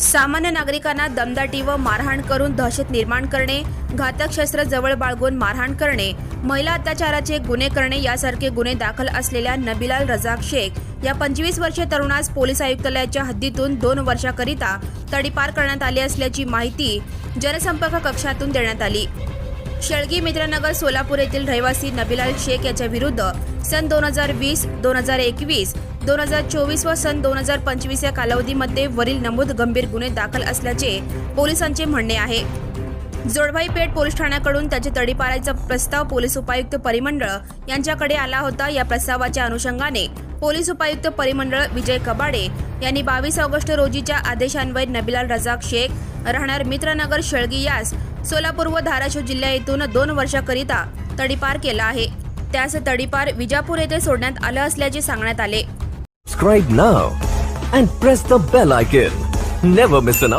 सामान्य नागरिकांना दमदाटी व मारहाण करून दहशत निर्माण करणे घातक शस्त्र जवळ बाळगून मारहाण करणे महिला अत्याचाराचे गुन्हे करणे यासारखे गुन्हे दाखल असलेल्या नबिलाल रजाक शेख या पंचवीस वर्षीय तरुणास पोलीस आयुक्तालयाच्या हद्दीतून दोन वर्षाकरिता तडीपार करण्यात आली असल्याची माहिती जनसंपर्क कक्षातून देण्यात आली. शेळगी मित्रनगर सोलापूर येथील रहिवासी नबीलाल शेख याच्या विरुद्ध सन दोन हजार वीस दोन हजार एकवीस दोन हजार चोवीस व सन दोन हजार पंचवीस या कालावधीमध्ये वरील नमूद गंभीर गुन्हे दाखल असल्याचे पोलिसांचे म्हणणे आहे. जोडभाई पेठ पोलीस ठाण्याकडून त्याचे तडीपारायचा प्रस्ताव पोलीस उपायुक्त परिमंडळ यांच्याकडे आला होता. या प्रस्तावाच्या अनुषंगाने पोलीस उपायुक्त परिमंडळ विजय कबाडे यांनी बावीस ऑगस्ट रोजीच्या आदेशान्वये नबीलाल रजाक शेख राहणार मित्रनगर शेळगी यास सोलापूर व धाराशिव जिल्ह्या येथून दोन वर्षाकरिता तडीपार केला आहे त्यास तडीपार विजापूर येथे सोडण्यात आलं असल्याचे सांगण्यात आले Subscribe now and press the bell icon. Never